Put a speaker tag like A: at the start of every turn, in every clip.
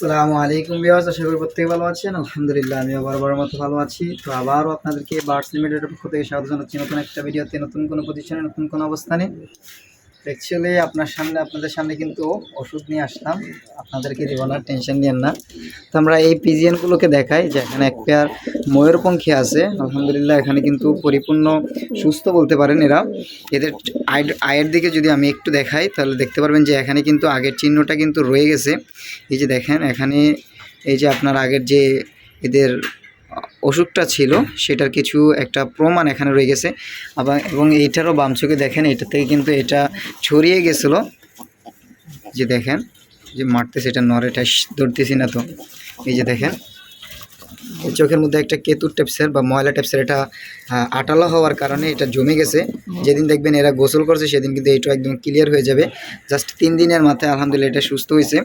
A: আসসালামু আলাইকুম বিয়াস আশা করি প্রত্যেকে ভালো আছেন। আলহামদুলিল্লাহ, আমিও বরাবর মতো ভালো আছি। তো আবারও আপনাদেরকে বার্ডস লিমিটেডের পক্ষ থেকে স্বাগত জানাচ্ছি নতুন একটা ভিডিওতে, নতুন কোনো প্রতিষ্ঠানে নতুন কোনো অবস্থানে। অ্যাকচুয়ালি আপনার সামনে, আপনাদের সামনে কিন্তু ওষুধ নিয়ে আসলাম। আপনাদেরকে দিব না, টেনশন নিয়েন না। তো আমরা এই পিজিএনগুলোকে দেখাই, যে এখানে এক পেয়ার ময়ূরপঙ্খী আছে। আলহামদুলিল্লাহ, এখানে কিন্তু পরিপূর্ণ সুস্থ বলতে পারেন এরা। এদের আয়- আয়ের দিকে যদি আমি একটু দেখাই, তাহলে দেখতে পারবেন যে এখানে কিন্তু আগের চিহ্নটা কিন্তু রয়ে গেছে। এই যে দেখেন, এখানে এই যে আপনার আগের যে এদের অসুখটা ছিল, সেটার কিছু একটা প্রমাণ এখানে রয়ে গেছে। আবার এবং এইটারও বাম চোখে দেখেন, এটা থেকে কিন্তু এটা ছড়িয়ে গেছিল। যে দেখেন, যে মারতেছে, এটা নড়েটা ধরতেছি না তো। এই যে দেখেন চোখের মধ্যে একটা কেতুর টেপসের বা ময়লা টেপসের এটা আটালো হওয়ার কারণে এটা জমে গেছে। যেদিন দেখবেন এরা গোসল করছে সেদিন কিন্তু এটা একদম ক্লিয়ার হয়ে যাবে। জাস্ট তিন দিনের মাথায় আলহামদুলিল্লাহ এটা সুস্থ হয়েছে।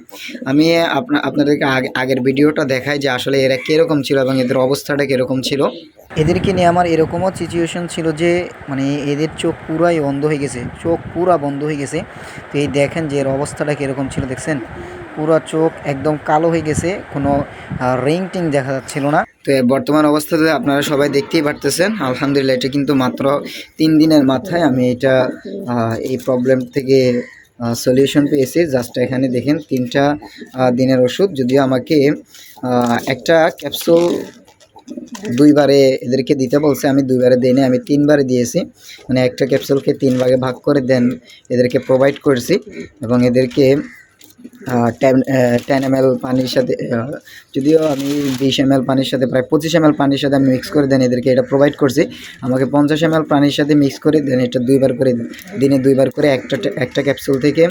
A: আমি আপনা আপনাদেরকে আগে আগের ভিডিওটা দেখাই যে আসলে এরা কীরকম ছিল এবং এদের অবস্থাটা কীরকম ছিল। এদেরকে নিয়ে আমার এরকমও সিচুয়েশন ছিল যে মানে এদের চোখ পুরাই বন্ধ হয়ে গেছে। চোখ পুরা বন্ধ হয়ে গেছে। তো এই দেখেন যে এর অবস্থাটা কীরকম ছিল দেখছেন? পুরো চোখ একদম কালো হয়ে গেছে, কোনো রিং টিং দেখা যাচ্ছিল না। তো বর্তমান অবস্থাতে আপনারা সবাই দেখতেই পারতেছেন, আলহামদুলিল্লাহ এটা কিন্তু মাত্র তিন দিনের মাথায় আমি এটা এই প্রবলেম থেকে সলিউশন পেয়েছি। জাস্ট এখানে দেখেন তিনটা দিনের ওষুধ, যদিও আমাকে একটা ক্যাপসুল দুইবারে এদেরকে দিতে বলছে, আমি দুইবারে দিইনি, আমি তিনবারে দিয়েছি। মানে একটা ক্যাপসুলকে তিন ভাগে ভাগ করে দেন এদেরকে প্রোভাইড করেছি এবং এদেরকে টেন এম এল পানির সাথে যদিও আমি বিশ এম এল পানির সাথে প্রায় পঁচিশ এম এল পানির সাথে আমি মিক্স করে দেন এদেরকে এটা প্রোভাইড করছি। আমাকে পঞ্চাশ এম এল পানির সাথে মিক্স করে দেন এটা দুইবার করে, দিনে দুইবার করে একটা একটা ক্যাপসুল থেকে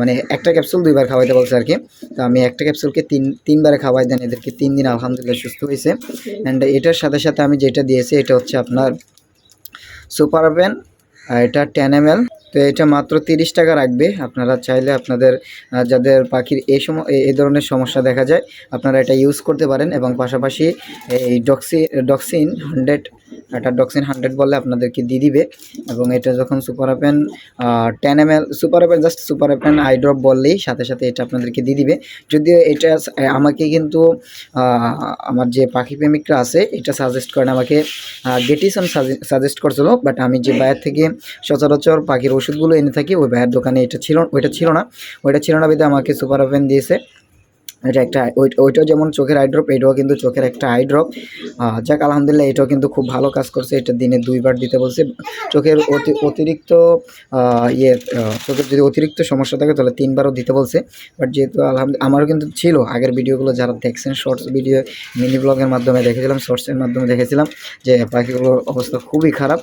A: মানে একটা ক্যাপসুল দুইবার খাওয়াইতে বলছে আর কি। তো আমি একটা ক্যাপসুলকে তিন, তিনবারে খাওয়াই দেন এদেরকে, তিন দিন আলহামদুলিল্লাহ সুস্থ হয়েছে। অ্যান্ড এটার সাথে সাথে আমি যেটা দিয়েছি, এটা হচ্ছে আপনার সুপার ভ্যান এটা টেন এম তো এটা মাত্র তিরিশ টাকা রাখবে। আপনারা চাইলে আপনাদের যাদের পাখির এই সম এই- ধরনের সমস্যা দেখা যায়, আপনারা এটা ইউজ করতে পারেন এবং পাশাপাশি এই ডক্সি ডক্সিন হান্ড্রেড এটা ডক্সিন হান্ড্রেড বলে আপনাদেরকে দিয়ে দিবে এবং এটা যখন সুপার অ্যাপেন টেন এম এল সুপার অ্যাপেন জাস্ট সুপার অ্যাপেন আই ড্রপ বললেই সাথে সাথে এটা আপনাদেরকে দিয়ে দিবে। যদিও এটা আমাকে কিন্তু আমার যে পাখি প্রেমিকরা আছে, এটা সাজেস্ট করেন আমাকে গেটিসন সাজেস্ট করছিল বাট আমি যে বাইরে থেকে সচরাচর পাখির ওষুধগুলো এনে থাকি, ওই ভাইয়ের দোকানে এটা ছিল, ওইটা ছিল না। ওইটা ছিল না বেদে আমাকে সুপার ওভেন দিয়েছে। এটা একটা ওই- ওইটাও যেমন চোখের আইড্রপ এটাও কিন্তু চোখের একটা আইড্রপ যাক, আলহামদুলিল্লাহ, এটাও কিন্তু খুব ভালো কাজ করছে। এটা দিনে দুইবার দিতে বলছে। চোখের অতি অতিরিক্ত ইয়ে চোখের যদি অতিরিক্ত সমস্যা থাকে, তাহলে তিনবারও দিতে বলছে। বাট যেহেতু আলহামদুলিল্লাহ আমারও কিন্তু ছিল। আগের ভিডিওগুলো যারা দেখছেন শর্টস ভিডিও মিনি ব্লগের মাধ্যমে দেখেছিলাম শর্টসের মাধ্যমে দেখেছিলাম যে পাখিগুলোর অবস্থা খুবই খারাপ।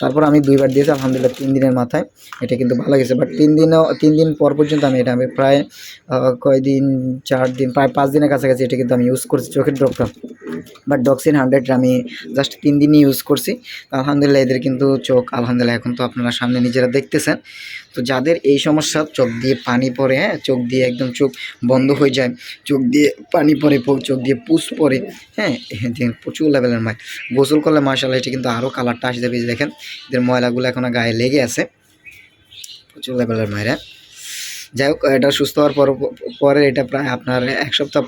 A: তারপর আমি দুইবার দিয়েছি, আলহামদুলিল্লাহ, তিন দিনের মাথায়। এটা কিন্তু ভালো গেছে বাট তিন দিনও তিন দিন পর পর্যন্ত আমি এটা আমি প্রায় কয়দিন চার দিন, প্রায় পাঁচ দিনের কাছাকাছি এটা কিন্তু আমি ইউজ করছি চোখের ড্রপটা। বাট ডক্সিন হান্ড্রেড আমি জাস্ট তিন দিনই ইউজ করছি। আলহামদুলিল্লাহ এদের কিন্তু চোখ, আলহামদুলিল্লাহ এখন তো আপনারা সামনে নিজেরা দেখতেছেন। তো যাদের এই সমস্যা, চোখ দিয়ে পানি পড়ে হ্যাঁ চোখ দিয়ে একদম চোখ বন্ধ হয়ে যায়, চোখ দিয়ে পানি পড়ে চোখ দিয়ে পুষ পড়ে হ্যাঁ প্রচুর লেভেলের মাছ গোসল করলে মাসাল্লাহ এটা কিন্তু আরও কালারটা আসে যাবে দেখেন, এদের ময়লাগুলো এখনও গায়ে লেগে আছে। প্রচুর লেভেলের মায়েরা যাই হোক, এটা সুস্থ হওয়ার পর পরে এটা প্রায় আপনার এক সপ্তাহ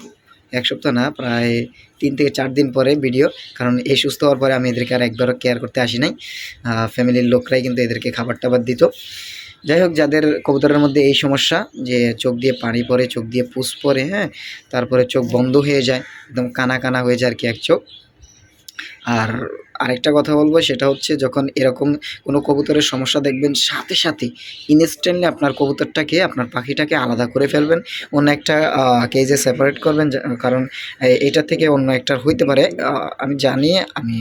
A: এক সপ্তাহ না, প্রায় তিন থেকে চার দিন পরে ভিডিও কারণ এই সুস্থ হওয়ার পরে আমি এদেরকে আর একবারও কেয়ার করতে আসি নাই। ফ্যামিলির লোকরাই কিন্তু এদেরকে খাবার টাবার দিত। যাই হোক, যাদের কবুতরের মধ্যে এই সমস্যা, যে চোখ দিয়ে পানি পড়ে, চোখ দিয়ে পুষ পড়ে হ্যাঁ তারপরে চোখ বন্ধ হয়ে যায়, একদম কানা কানা হয়ে যায় আর কি এক চোখ। আর আরেকটা কথা বলব, সেটা হচ্ছে যখন এরকম কোনো কবুতরের সমস্যা দেখবেন, সাথে সাথে ইনস্ট্যান্টলি আপনার কবুতরটাকে, আপনার পাখিটাকে আলাদা করে ফেলবেন। অন্য একটা কেজে সেপারেট করবেন কারণ এটা থেকে অন্য একটা হইতে পারে। আমি জানি, আমি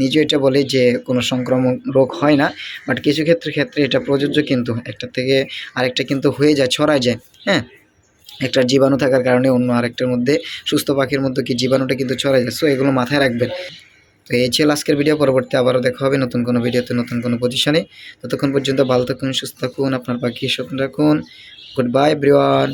A: নিজে এটা বলি যে কোনো সংক্রমণ রোগ হয় না বাট কিছু ক্ষেত্রে ক্ষেত্রে এটা প্রযোজ্য কিন্তু, একটা থেকে আরেকটা কিন্তু হয়ে যায়, ছড়ায় যায় হ্যাঁ? একটা জীবাণু থাকার কারণে অন্য আরেকটার মধ্যে, সুস্থ পাখির মধ্যে কি জীবাণুটা কিন্তু ছড়ায় যায়? সো এগুলো মাথায় রাখবেন। তো এই ছিল আজকের ভিডিও পরবর্তী আবারও দেখা হবে নতুন কোনো ভিডিওতে নতুন কোনো পজিশনে ততক্ষণ পর্যন্ত ভালো থাকুন, সুস্থ থাকুন, আপনার পাখি স্বপ্ন রাখুন গুড বাই এভরিওয়ান